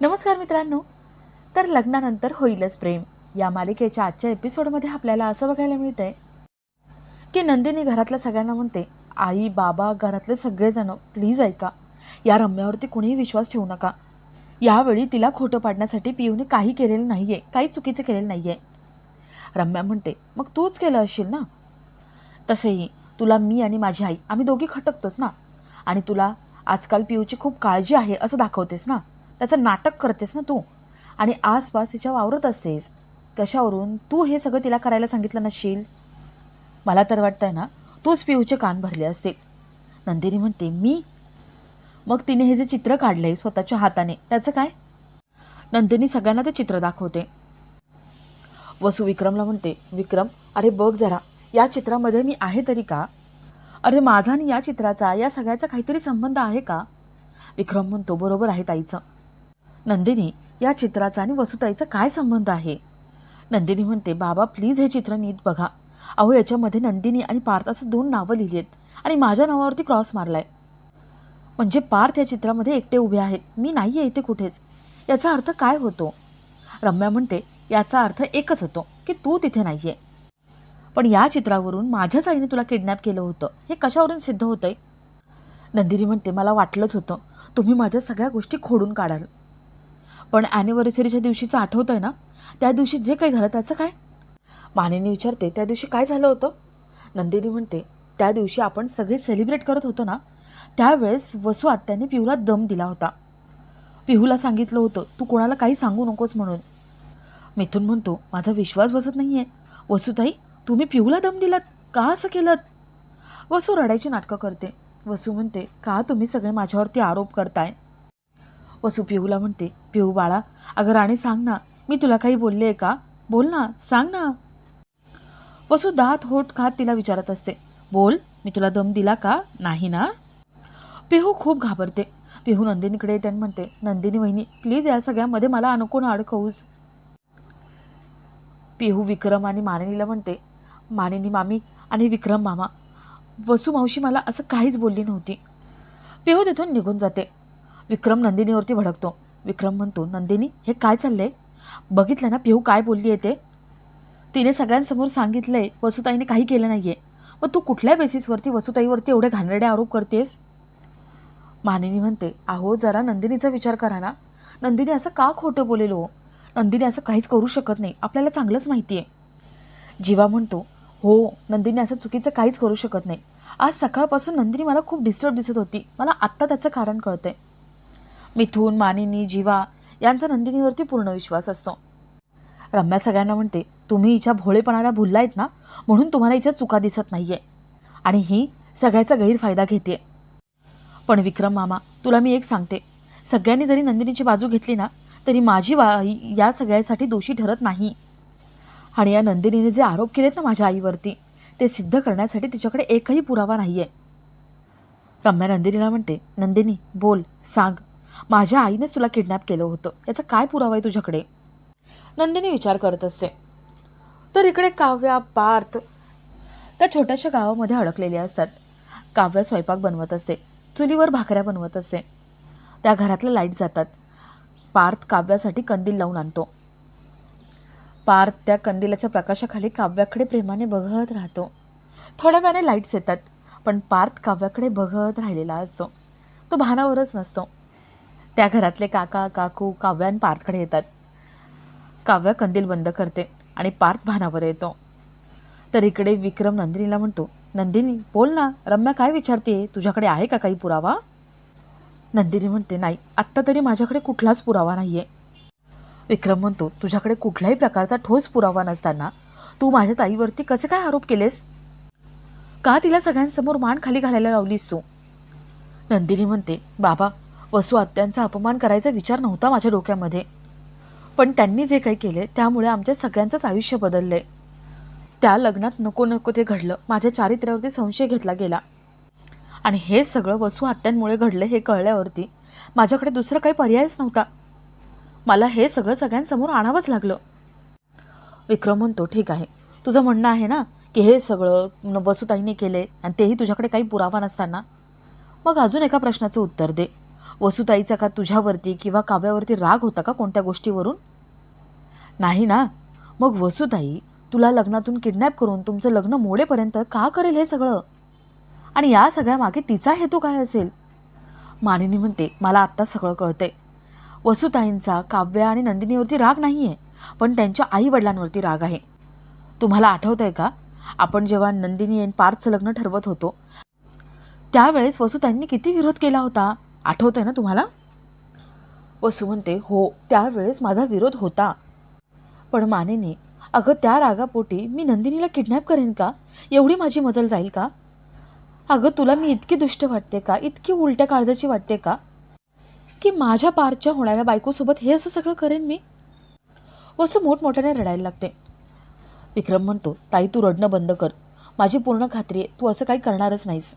नमस्कार मित्रांनो. तर लग्नानंतर होईलच प्रेम. या मालिकेच्या आजच्या एपिसोडमध्ये आपल्याला असं बघायला मिळतंय की नंदिनी घरातल्या सगळ्यांना म्हणते आई बाबा घरातले सगळेजण प्लीज ऐका. या रम्यावरती कुणीही विश्वास ठेवू नका. यावेळी तिला खोटं पाडण्यासाठी पियूने काही केलेलं नाही आहे काही चुकीचं केलेलं नाही आहे रम्या म्हणते मग तूच केलं असशील ना? तसेही तुला मी आणि माझी आई आम्ही दोघी खटकतोच ना. आणि तुला आजकाल पियूची खूप काळजी आहे असं दाखवतेस ना? त्याचं नाटक करतेस ना तू. आणि आसपास तिच्या वावरत असतेस. कशावरून? तू हे सगळं तिला करायला सांगितलं नसशील? मला तर वाटतंय ना तूच पिऊचे कान भरले असतील. नंदिनी म्हणते मी? मग तिने हे जे चित्र काढलंय स्वतःच्या हाताने त्याचं काय? नंदिनी सगळ्यांना ते चित्र दाखवते. वसू विक्रमला म्हणते विक्रम अरे बघ जरा या चित्रामध्ये मी आहे तरी का? अरे माझा आणि या चित्राचा या सगळ्याचा काहीतरी संबंध आहे का? विक्रम म्हणतो बरोबर आहे ताईचं. नंदिनी या चित्राचा आणि वसुताईचा काय संबंध आहे? नंदिनी म्हणते बाबा प्लीज हे चित्र नीट बघा. अहो याच्यामध्ये नंदिनी आणि पार्थ असं दोन नावं लिहिली आहेत आणि माझ्या नावावरती क्रॉस मारलाय. म्हणजे पार्थ या चित्रामध्ये एकटे उभे आहेत. मी नाही आहे इथे कुठेच. याचा अर्थ काय होतो? रम्या म्हणते याचा अर्थ एकच होतो की तू तिथे नाही आहे पण या चित्रावरून माझ्याच आईने तुला किडनॅप केलं होतं. हे कशावरून सिद्ध होतंय? नंदिनी म्हणते मला वाटलंच होतं. तुम्ही माझ्या सगळ्या गोष्टी खोडून काढाल. पण ॲनिव्हर्सरीच्या दिवशीचं आठवतं आहे ना? त्या दिवशी जे काही झालं त्याचं काय? मानेने विचारते त्या दिवशी काय झालं होतं? नंदिनी म्हणते त्या दिवशी आपण सगळे सेलिब्रेट करत होतो ना? त्यावेळेस वसू आत्याने पिहूला दम दिला होता. पिहूला सांगितलं होतं तू कोणाला काही सांगू नकोस म्हणून. मिथून म्हणतो माझा विश्वास बसत नाही आहे वसुताई तुम्ही पिहूला दम दिलात? का असं केलं वसू रडायची नाटकं करते. वसू म्हणते का तुम्ही सगळे माझ्यावरती आरोप करताय? वसू पिहूला म्हणते पिहू बाळा अगं राणी सांग ना मी तुला काही बोलले आहे का? बोल ना सांग ना. वसू दात होट खात तिला विचारत असते बोल मी तुला दम दिला का? नाही ना? पिहू खूप घाबरते. पिहू नंदिनीकडे येते आणि म्हणते नंदिनी वहिनी प्लीज या सगळ्यामध्ये मला अनको ना अडकवूस पिहू विक्रम आणि मानिनीला म्हणते मानिनी मामी आणि विक्रम मामा वसू मावशी मला असं काहीच बोलली नव्हती. पिहू तिथून निघून जाते. विक्रम नंदिनीवरती भडकतो. विक्रम म्हणतो नंदिनी हे काय चाललंय? बघितलं ना पिहू काय बोलली आहे ते? तिने सगळ्यांसमोर सांगितलंय वसुताईने काही केलं नाहीये. मग तू कुठल्या बेसिसवरती वसुताईवरती एवढे घाणेरडे आरोप करतेस? मानिनी म्हणते अहो जरा नंदिनीचा विचार करा ना. नंदिनी असं का खोटं बोलेलो हो? नंदिनी असं काहीच करू शकत नाही. आपल्याला चांगलंच माहिती आहे जीवा म्हणतो हो नंदिनी असं चुकीचं काहीच करू शकत नाही. आज सकाळपासून नंदिनी मला खूप डिस्टर्ब दिसत होती. मला आत्ता त्याचं कारण कळतंय. मिथून मानिनी जीवा यांचा नंदिनीवरती पूर्ण विश्वास असतो. रम्या सगळ्यांना म्हणते तुम्ही हिच्या भोळेपणाला भुललायत ना? म्हणून तुम्हाला हिच्या चुका दिसत नाहीये. आणि ही सगळ्याचा गैरफायदा घेते पण विक्रम मामा तुला मी एक सांगते. सगळ्यांनी जरी नंदिनीची बाजू घेतली ना तरी माझी वा या सगळ्यासाठी दोषी ठरत नाही. आणि या नंदिनीने जे आरोप केलेत ना माझ्या आईवरती ते सिद्ध करण्यासाठी तिच्याकडे एकही पुरावा नाही आहे रम्या नंदिनीला म्हणते नंदिनी बोल सांग. माझ्या आईनेच तुला किडनॅप केलं होतं. याचा काय पुरावा आहे तुझ्याकडे? नंदिनी विचार करत असते. तर इकडे काव्या पार्थ त्या छोट्याशा गावामध्ये अडकलेल्या असतात. काव्या स्वयंपाक बनवत असते. चुलीवर भाकऱ्या बनवत असते. त्या घरातल्या लाइट जातात. पार्थ काव्यासाठी कंदील लावून आणतो. पार्थ त्या कंदिलाच्या प्रकाशाखाली काव्याकडे प्रेमाने बघत राहतो. थोड्या वेळाने लाईट्स येतात पण पार्थ काव्याकडे बघत राहिलेला असतो. तो भानावरच नसतो. त्या घरातले काका काकू काव्यान पार्थकडे येतात. काव्या कंदील बंद करते आणि पार्थ भानावर येतो. तर इकडे विक्रम नंदिनीला म्हणतो नंदिनी बोल ना रम्या काय विचारते तुझ्याकडे आहे का काही पुरावा? नंदिनी म्हणते नाही आत्ता तरी माझ्याकडे कुठलाच पुरावा नाही आहे विक्रम म्हणतो तुझ्याकडे कुठल्याही प्रकारचा ठोस पुरावा नसताना तू माझ्या ताईवरती कसे काय आरोप केलेस? का तिला सगळ्यांसमोर मान खाली घालायला लावलीस तू? नंदिनी म्हणते बाबा वसू आत्यांचा अपमान करायचा विचार नव्हता माझ्या डोक्यामध्ये. पण त्यांनी जे काही केले त्यामुळे आमच्या सगळ्यांचंच आयुष्य बदललंय त्या लग्नात नको नको ते घडलं. माझ्या चारित्र्यावरती संशय घेतला गेला. आणि हे सगळं वसू हत्यांमुळे घडलं हे कळल्यावरती माझ्याकडे दुसरं काही पर्यायच नव्हता. मला हे सगळं सगळ्यांसमोर आणावंच लागलं. विक्रम म्हणतो ठीक आहे. तुझं म्हणणं आहे ना की हे सगळं वसुताईने केले आणि तेही तुझ्याकडे काही पुरावा नसताना? मग अजून एका प्रश्नाचं उत्तर दे. वसुताईचा का तुझ्यावरती किंवा काव्यावरती राग होता का कोणत्या गोष्टीवरून? नाही ना. मग वसुताई तुला लग्नातून किडनॅप करून तुमचं लग्न मोडेपर्यंत का करेल हे सगळं? आणि या सगळ्या मागे तिचा हेतू काय असेल? मानिनी म्हणते मला आत्ता सगळं कळतंय. वसुताईंचा काव्य आणि नंदिनीवरती राग नाही आहे पण त्यांच्या आईवडिलांवरती राग आहे. तुम्हाला आठवत आहे का? आपण जेव्हा नंदिनी आणि पार्थचं लग्न ठरवत होतो त्यावेळेस वसुताईंनी किती विरोध केला होता? आठवत आहे ना तुम्हाला? वसू म्हणते हो त्यावेळेस माझा विरोध होता. पण मानेने अगं त्या रागापोटी मी नंदिनीला किडनॅप करेन का? एवढी माझी मजल जाईल का? अगं तुला मी इतकी दुष्ट वाटते का? इतकी उलट्या काळजाची वाटते का? की माझ्या पारच्या होणाऱ्या बायकोसोबत हे असं सगळं करेन मी? वसू मोठमोठ्याने रडायला लागते. विक्रम म्हणतो ताई तू रडणं बंद कर. माझी पूर्ण खात्री आहे. तू असं काही करणारच नाहीस.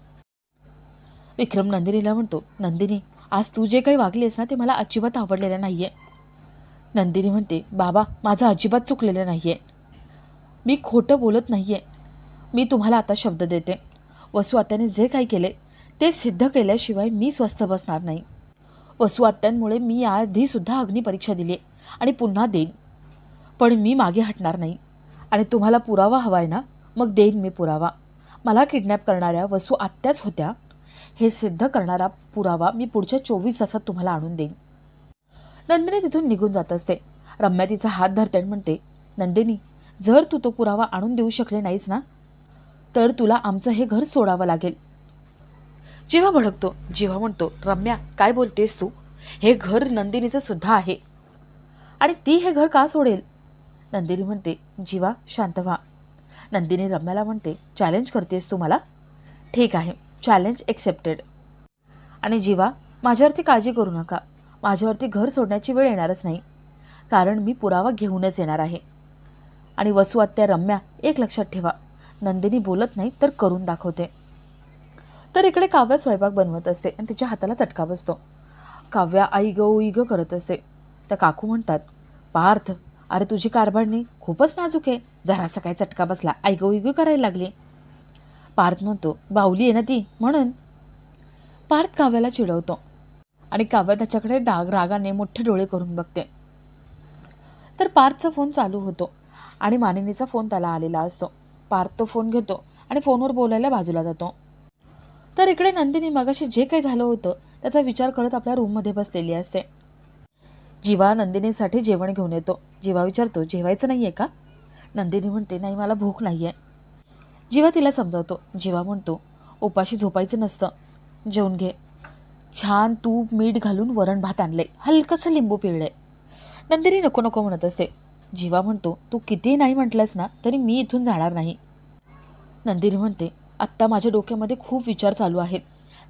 विक्रम नंदिनीला म्हणतो नंदिनी आज तू जे काही वागलेस ना ते मला अजिबात आवडलेलं नाही आहे नंदिनी म्हणते बाबा माझं अजिबात चुकलेलं नाही आहे मी खोटं बोलत नाही आहे मी तुम्हाला आता शब्द देते. वसू आत्याने जे काही केले ते सिद्ध केल्याशिवाय मी स्वस्थ बसणार नाही. वसू आत्यांमुळे मी याआधीसुद्धा अग्निपरीक्षा दिली आणि पुन्हा देईन. पण मी मागे हटणार नाही. आणि तुम्हाला पुरावा हवा आहे ना मग देईन मी पुरावा. मला किडनॅप करणाऱ्या वसू आत्याच होत्या. हे सिद्ध करणारा पुरावा मी पुढच्या चोवीस तासात तुम्हाला आणून देईन. नंदिनी तिथून निघून जात असते. रम्या तिचा हात धरते आणि म्हणते नंदिनी जर तू तो पुरावा आणून देऊ शकले नाहीस ना तर तुला आमचं हे घर सोडावं लागेल. जेव्हा भडकतो जेव्हा म्हणतो रम्या काय बोलतेस तू? हे घर नंदिनीचं सुद्धा आहे. आणि ती हे घर का सोडेल? नंदिनी म्हणते जीवा शांत व्हा. नंदिनी रम्याला म्हणते चॅलेंज करतेस तू मला? ठीक आहे. चॅलेंज एक्सेप्टेड आणि जीवा माझ्यावरती काळजी करू नका. माझ्यावरती घर सोडण्याची वेळ येणारच नाही. कारण मी पुरावा घेऊनच येणार आहे. आणि वसू आत्या रम्या एक लक्षात ठेवा. नंदिनी बोलत नाही तर करून दाखवते. तर इकडे काव्या स्वयंपाक बनवत असते आणि तिच्या हाताला चटका बसतो. काव्या आई ग उई ग करत असते. तर काकू म्हणतात पार्थ अरे तुझी कारभारणी खूपच नाजूक आहे. जरासा काय चटका बसला. आई ग उई ग करायला लागली. पार्थ म्हणतो बाहुली आहे ना ती? म्हणून पार्थ काव्याला चिडवतो आणि काव्या त्याच्याकडे डाग रागाने मोठे डोळे करून बघते. तर पार्थचा फोन चालू होतो आणि मानिनीचा फोन त्याला आलेला असतो. पार्थ तो फोन घेतो आणि फोनवर बोलायला बाजूला जातो. तर इकडे नंदिनी मगाशी जे काही झालं होतं त्याचा विचार करत आपल्या रूममध्ये बसलेली असते. जीवा नंदिनीसाठी जेवण घेऊन येतो. जीवा विचारतो जेवायचं नाही आहे का? नंदिनी म्हणते नाही मला भूक नाही आहे जीवा तिला समजावतो. जीवा म्हणतो उपाशी झोपायचं नसतं. जेवून घे. छान तूप मीठ घालून वरण भात आणले हलकंसं लिंबू पिळले नंदिनी नको नको म्हणत असते. जीवा म्हणतो तू कितीही नाही म्हटलंस ना तरी मी इथून जाणार नाही. नंदिनी म्हणते आत्ता माझ्या डोक्यामध्ये खूप विचार चालू आहेत.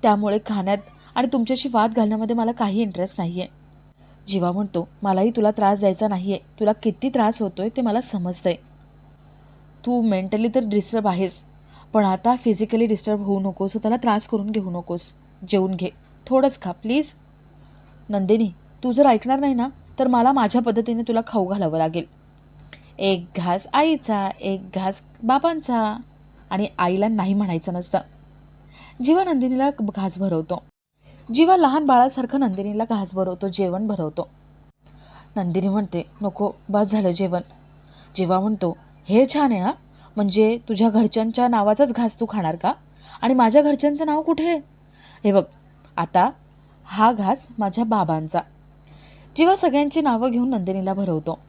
त्यामुळे खाण्यात आणि तुमच्याशी वाद घालण्यामध्ये मला काही इंटरेस्ट नाही आहे जीवा म्हणतो मलाही तुला त्रास द्यायचा नाही आहे तुला किती त्रास होतोय ते मला समजतंय. तू मेंटली तर डिस्टर्ब आहेस पण आता फिजिकली डिस्टर्ब होऊ नकोस स्वतःला त्रास करून घेऊ नकोस. जेवून घे. थोडंच खा प्लीज नंदिनी तू जर ऐकणार नाही ना तर मला माझ्या पद्धतीने तुला खाऊ घालावं लागेल. एक घास आईचा एक घास बाबांचा आणि आईला नाही म्हणायचं नसतं. जीवा नंदिनीला घास भरवतो. जीवा लहान बाळासारखं नंदिनीला घास भरवतो जेवण भरवतो. नंदिनी म्हणते नको बस झालं जेवण. जीवा म्हणतो हे छान आहे हा. म्हणजे तुझ्या घरच्यांच्या नावाचाच घास तू खाणार का? आणि माझ्या घरच्यांचं नाव कुठे आहे? हे बघ आता हा घास माझ्या बाबांचा. जीवा सगळ्यांची नावं घेऊन नंदिनीला भरवतो.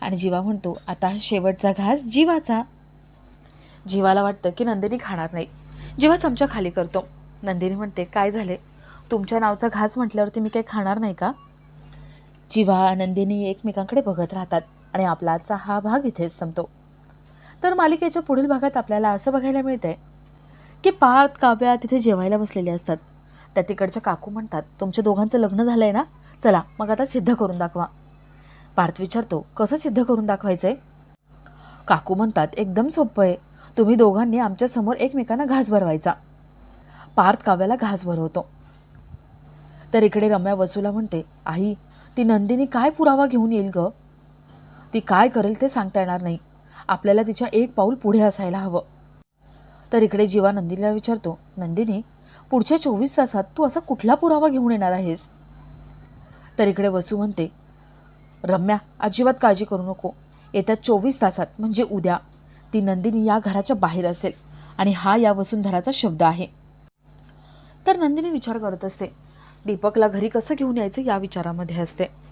आणि जीवा म्हणतो आता शेवटचा घास जीवाचा. जीवाला वाटतं की नंदिनी खाणार नाही. जीवा चमचा खाली करतो. नंदिनी म्हणते काय झाले? तुमच्या नावचा घास म्हटल्यावरती मी काही खाणार नाही का? जीवा नंदिनी एकमेकांकडे बघत राहतात. आणि आपला आजचा हा भाग इथेच संपतो. तर मालिकेच्या पुढील भागात आपल्याला असं बघायला मिळतंय की पार्थ काव्या तिथे जेवायला बसलेले असतात. त्या तिकडच्या काकू म्हणतात तुमच्या दोघांचं लग्न झालं आहे ना? चला मग आता सिद्ध करून दाखवा. पार्थ विचारतो कसं सिद्ध करून दाखवायचं आहे काकू म्हणतात एकदम सोपं आहे. तुम्ही दोघांनी आमच्यासमोर एकमेकांना घास भरवायचा. पार्थ काव्याला घास भरवतो. तर इकडे रम्या वसूला म्हणते आई ती नंदिनी काय पुरावा घेऊन येईल ग? ती काय करेल ते सांगता येणार नाही. आपल्याला तिच्या एक पाऊल पुढे असायला हवं. तर इकडे जीवा नंदिनीला विचारतो नंदिनी पुढच्या चोवीस तासात तू असा कुठला पुरावा घेऊन येणार आहेस? तर इकडे वसू म्हणते रम्या अजिबात काळजी करू नको. येत्या चोवीस तासात म्हणजे उद्या ती नंदिनी या घराच्या बाहेर असेल आणि हा या वसुंधराचा शब्द आहे. तर नंदिनी विचार करत असते दीपकला घरी कसं घेऊन यायचं या विचारामध्ये असते.